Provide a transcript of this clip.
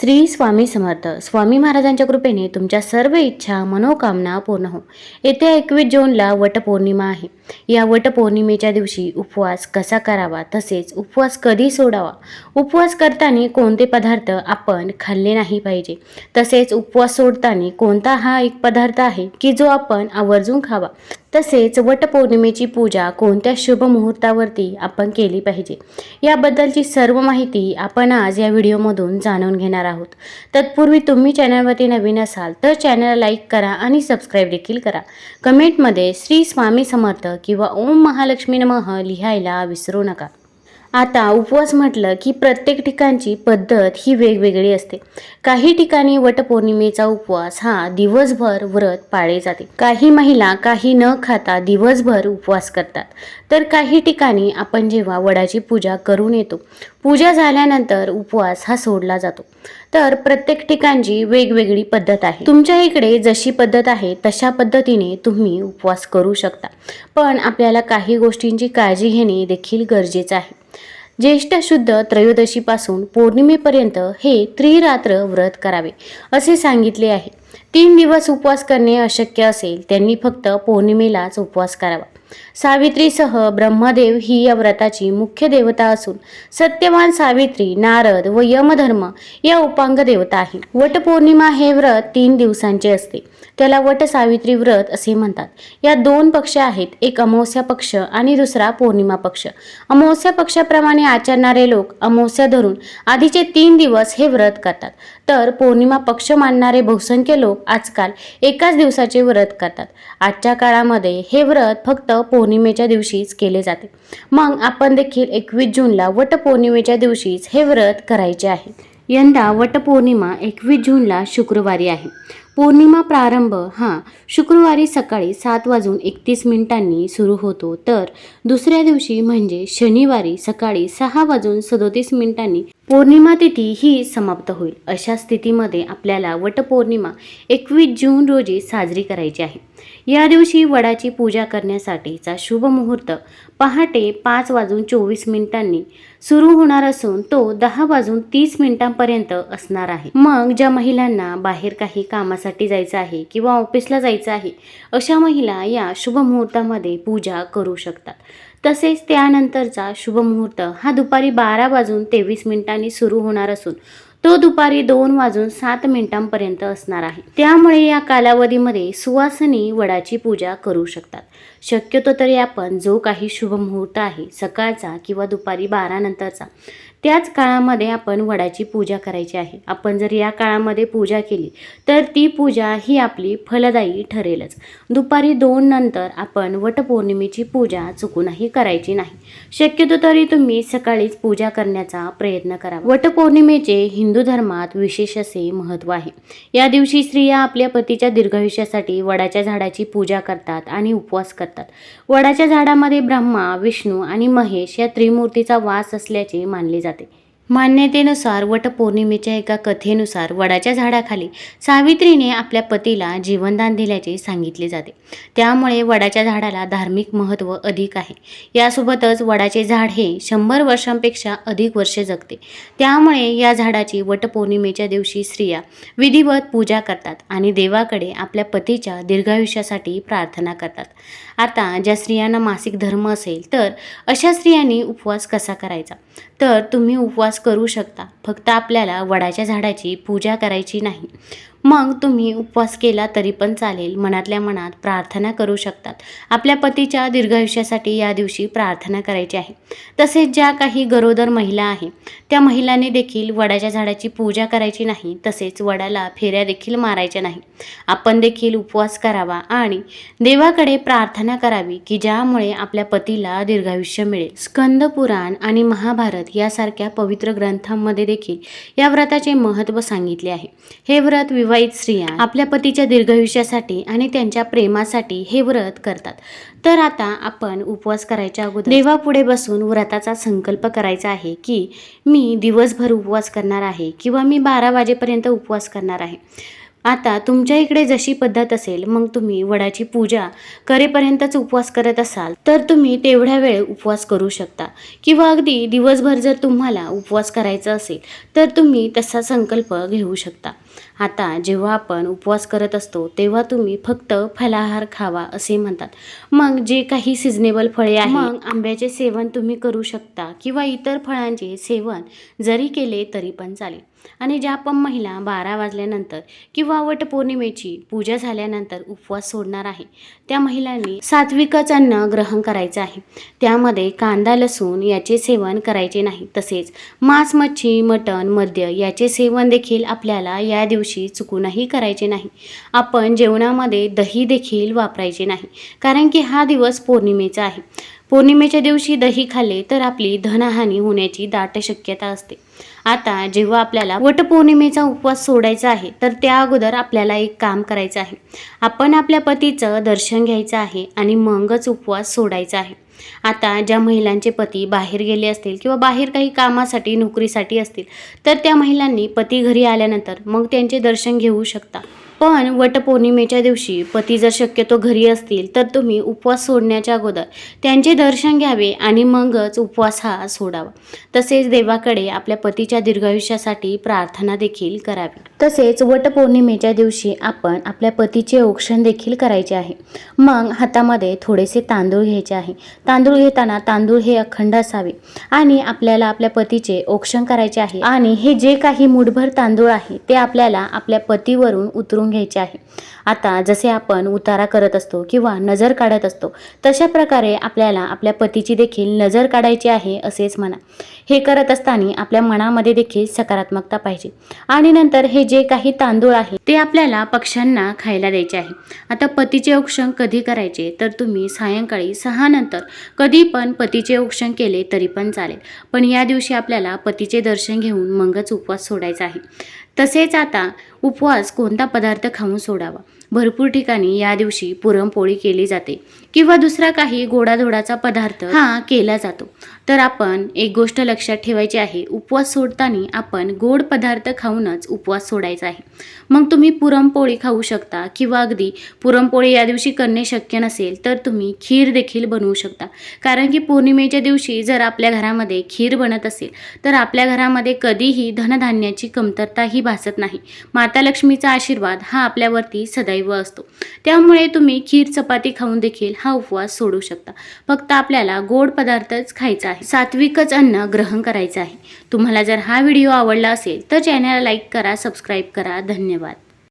श्री स्वामी समर्थ. स्वामी महाराजांच्या कृपेने तुमच्या सर्व इच्छा मनोकामना पूर्ण हो. येत्या एकवीस जूनला वटपौर्णिमा आहे. या वटपौर्णिमेच्या दिवशी उपवास कसा करावा तसेच उपवास कधी सोडावा? उपवास करताना कोणते पदार्थ आपण खाल्ले नाही पाहिजे? तसेच उपवास सोडताना कोणता हा एक पदार्थ आहे की जो आपण आवर्जून खावा? तसेच वटपौर्णिमेची पूजा कोणत्या शुभ मुहूर्तावरती आपण केली पाहिजे? याबद्दलची सर्व माहिती आपण आज या व्हिडिओमधून जाणून घेणार आहोत. तत्पूर्वी तुम्ही चॅनलवरती नवीन असाल तर चॅनलला लाईक करा आणि सबस्क्राईब देखील करा. कमेंटमध्ये श्री स्वामी समर्थ किंवा ओम महालक्ष्मी नमः लिहायला विसरू नका. आता उपवास म्हटलं की प्रत्येक ठिकाणची पद्धत ही वेगवेगळी असते. काही ठिकाणी वटपौर्णिमेचा उपवास हा दिवसभर व्रत पाळले जाते. काही महिला काही न खाता दिवसभर उपवास करतात. तर काही ठिकाणी आपण जेव्हा वडाची पूजा करून येतो पूजा झाल्यानंतर उपवास हा सोडला जातो. तर प्रत्येक ठिकाणची वेगवेगळी पद्धत आहे. तुमच्या इकडे जशी पद्धत आहे तशा पद्धतीने तुम्ही उपवास करू शकता. पण आपल्याला काही गोष्टींची काळजी घेणे देखील गरजेचं आहे. ज्येष्ठ शुद्ध त्रयोदशीपासून पौर्णिमेपर्यंत हे त्रिरात्र व्रत करावे असे सांगितले आहे. तीन दिवस उपवास करणे अशक्य असेल त्यांनी फक्त पौर्णिमेलाच उपवास करावा. सावित्रीसह ब्रह्मदेव ही या व्रताची मुख्य देवता असून सत्यवान सावित्री नारद व यमधर्म या उपांग देवता आहे वटपौर्णिमा हे व्रत तीन दिवसांचे असते. त्याला वट सावित्री व्रत असे म्हणतात. या दोन पक्ष आहेत. एक अमावस्या पक्ष आणि दुसरा पौर्णिमा पक्ष. अमावस्या पक्षाप्रमाणे आचरणारे लोक अमावस्या धरून आधीचे तीन दिवस हे व्रत करतात. तर पौर्णिमा पक्ष मानणारे बहुसंख्य लोक आजकाल एकाच दिवसाचे व्रत करतात. आजच्या काळामध्ये हे व्रत फक्त पौर्णिमेच्या दिवशीच केले जाते. मग आपण देखील एकवीस जूनला वटपौर्णिमेच्या दिवशीच हे व्रत करायचे आहे. यंदा वटपौर्णिमा एकवीस जूनला शुक्रवारी आहे. पौर्णिमा प्रारंभ हा शुक्रवारी सकाळी सात वाजून एकतीस मिनिटांनी सुरू होतो. तर दुसऱ्या दिवशी म्हणजे शनिवारी सकाळी सहा वाजून सदोतीस मिनिटांनी पौर्णिमा तिथी ही समाप्त होईल. अशा स्थितीमध्ये आपल्याला वटपौर्णिमा एकवीस जून रोजी साजरी करायची आहे. या दिवशी वडाची पूजा करण्यासाठीचा शुभ मुहूर्त पहाटे पाच वाजून चोवीस मिनिटांनी सुरू होणार असून तो दहा वाजून तीस मिनिटांपर्यंत असणार आहे. मग ज्या महिलांना बाहेर काही कामासाठी जायचं आहे किंवा ऑफिसला जायचं आहे अशा महिला या शुभ मुहूर्तामध्ये पूजा करू शकतात. तसेच त्यानंतरचा शुभ मुहूर्त हा दुपारी बारा वाजून तेवीस मिनिटांनी सुरू होणार असून तो दुपारी दोन वाजून सात मिनिटांपर्यंत असणार आहे. त्यामुळे या कालावधीमध्ये सुवासनी वडाची पूजा करू शकतात. शक्यतो तरी आपण जो काही शुभमुहूर्त आहे सकाळचा किंवा दुपारी बारा नंतरचा त्याच काळामध्ये आपण वडाची पूजा करायची आहे. आपण जर या काळामध्ये पूजा केली तर ती पूजा ही आपली फलदायी ठरेलच. दुपारी दोन नंतर आपण वटपौर्णिमेची पूजा चुकूनही करायची नाही. शक्यतो तरी तुम्ही सकाळीच पूजा करण्याचा प्रयत्न करा. वटपौर्णिमेचे हिंदू धर्मात विशेष असे महत्त्व आहे. या दिवशी स्त्रिया आपल्या पतीच्या दीर्घायुष्यासाठी वडाच्या झाडाची पूजा करतात आणि उपवास करतात. वडाच्या झाडामध्ये ब्रह्मा विष्णू आणि महेश या त्रिमूर्तीचा वास असल्याचे मानले जाते. मान्यतेनुसार वटपौर्णिमेच्या एका कथेनुसार वडाच्या झाडाखाली सावित्रीने आपल्या पतीला जीवनदान दिल्याचे सांगितले जाते. त्यामुळे वडाच्या झाडाला धार्मिक महत्त्व अधिक आहे. यासोबतच वडाचे झाड हे शंभर वर्षांपेक्षा अधिक वर्षे जगते. त्यामुळे या झाडाची वटपौर्णिमेच्या दिवशी स्त्रिया विधिवत पूजा करतात आणि देवाकडे आपल्या पतीच्या दीर्घायुष्यासाठी प्रार्थना करतात. आता ज्या स्त्रियांना मासिक धर्म असेल तर अशा स्त्रियांनी उपवास कसा करायचा? तर तुम्ही उपवास करू शकता. फक्त आपल्याला वडाच्या झाडाची पूजा करायची नाही. मग तुम्ही उपवास केला तरी पण चालेल. मनातल्या मनात प्रार्थना करू शकतात. आपल्या पतीच्या दीर्घायुष्यासाठी या दिवशी प्रार्थना करायची आहे. तसेच ज्या काही गरोदर महिला आहे त्या महिलांनी देखील वडाच्या झाडाची पूजा करायची नाही तसेच वडाला फेऱ्या देखील मारायच्या नाही. आपण देखील उपवास करावा आणि देवाकडे प्रार्थना करावी की ज्यामुळे आपल्या पतीला दीर्घायुष्य मिळेल. स्कंद पुराण आणि महाभारत यासारख्या पवित्र ग्रंथांमध्ये देखील या व्रताचे महत्त्व सांगितले आहे. हे व्रत विवाहित स्त्रिया आपल्या पतीच्या दीर्घायुष्यासाठी आणि त्यांच्या प्रेमासाठी हे व्रत करतात. तर आता आपण उपवास करायच्या अगोदर देवापुढे बसून व्रताचा संकल्प करायचा आहे की मी दिवसभर उपवास करणार आहे किंवा मी बारा वाजेपर्यंत उपवास करणार आहे. आता तुमच्या इकडे जशी पद्धत असेल मग तुम्ही वडाची पूजा करेपर्यंतच उपवास करत असाल तर तुम्ही तेवढ्या वेळ उपवास करू शकता. किंवा अगदी दिवसभर जर तुम्हाला उपवास करायचा असेल तर तुम्ही तसा संकल्प घेऊ शकता. आता जेव्हा आपण उपवास करत असतो तेव्हा तुम्ही फक्त फलाहार खावा असे म्हणतात. मग जे काही सिजनेबल फळे आहे मग? आंब्याचे सेवन तुम्ही करू शकता किंवा इतर फळांचे सेवन जरी केले तरी पण चालेल. आणि ज्या पण महिला बारा वाजल्यानंतर किंवा वटपौर्णिमेची पूजा झाल्यानंतर उपवास सोडणार आहे त्या महिलांनी सात्विकच अन्न ग्रहण करायचं आहे. त्यामध्ये कांदा लसूण याचे सेवन करायचे नाही. तसेच मांस मच्छी मटण मद्य याचे सेवन देखील आपल्याला या त्या दिवशी चुकूनही करायचे नाही. आपण जेवणामध्ये दही देखील वापरायचे नाही. कारण की हा दिवस पौर्णिमेचा आहे. पौर्णिमेच्या दिवशी दही खाल्ले तर आपली धनहानी होण्याची दाट शक्यता असते. आता जेव्हा आपल्याला वटपौर्णिमेचा उपवास सोडायचा आहे तर त्या अगोदर आपल्याला एक काम करायचं आहे. आपण आपल्या पतीचं दर्शन घ्यायचं आहे आणि मगच उपवास सोडायचा आहे. आता ज्या महिलांचे पती बाहेर गेले असतील किंवा बाहेर काही कामासाठी नोकरीसाठी असतील तर त्या महिलांनी पती घरी आल्यानंतर मग त्यांचे दर्शन घेऊ शकता. पण वटपौर्णिमेच्या दिवशी पती जर शक्यतो घरी असतील तर तुम्ही उपवास सोडण्याच्या अगोदर त्यांचे दर्शन घ्यावे आणि मगच उपवास हा सोडावा. तसेच देवाकडे आपल्या पतीच्या दीर्घायुष्यासाठी प्रार्थना देखील करावी. तसेच वटपौर्णिमेच्या दिवशी आपण आपल्या पतीचे औक्षण देखील करायचे आहे. मग हातामध्ये थोडेसे तांदूळ घ्यायचे आहे. तांदूळ घेताना तांदूळ हे अखंड असावे आणि आपल्याला आपल्या पतीचे औक्षण करायचे आहे. आणि हे जे काही मुठभर तांदूळ आहे ते आपल्याला आपल्या पतीवरून उतरून घ्यायचे आहे. आता जसे आपण उतारा करत असतो किंवा नजर काढत असतो तशा प्रकारे आपल्याला आपल्या पतीची देखील नजर काढायची आहे असेच म्हणा. हे करत असताना आपल्या मनामध्ये देखील सकारात्मकता पाहिजे. आणि नंतर हे जे काही तांदूळ आहे ते आपल्याला पक्ष्यांना खायला द्यायचे आहे. आता पतीचे औक्षण कधी करायचे? तर तुम्ही सायंकाळी सहा नंतर कधी पण पतीचे औक्षण केले तरी पण चालेल. पण या दिवशी आपल्याला पतीचे दर्शन घेऊन मगच उपवास सोडायचा आहे. तसेच आता उपवास कोणता पदार्थ खाऊन सोडावा? भरपूर ठिकाणी या दिवशी पुरणपोळी केली जाते किंवा दुसरा काही गोडाधोडाचा पदार्थ हा. केला जातो. तर आपण एक गोष्ट लक्षात ठेवायची आहे उपवास सोडताना आपण गोड पदार्थ खाऊनच उपवास सोडायचा आहे. मग तुम्ही पुरणपोळी खाऊ शकता किंवा अगदी पुरणपोळी या दिवशी करणे शक्य नसेल तर तुम्ही खीर देखील बनवू शकता. कारण की पौर्णिमेच्या दिवशी जर आपल्या घरामध्ये खीर बनत असेल तर आपल्या घरामध्ये कधीही धनधान्याची कमतरताही भासत नाही. माता लक्ष्मीचा आशीर्वाद हा आपल्यावरती सदैव असतो. त्यामुळे तुम्ही खीर चपाती खाऊन देखील हा उपवास सोडू शकता. फक्त आपल्याला गोड पदार्थच खायचा आहे. सात्विकच अन्न ग्रहण करायचं आहे. तुम्हाला जर हा व्हिडिओ आवडला असेल तर चॅनलला लाईक करा सबस्क्राईब करा. धन्यवाद.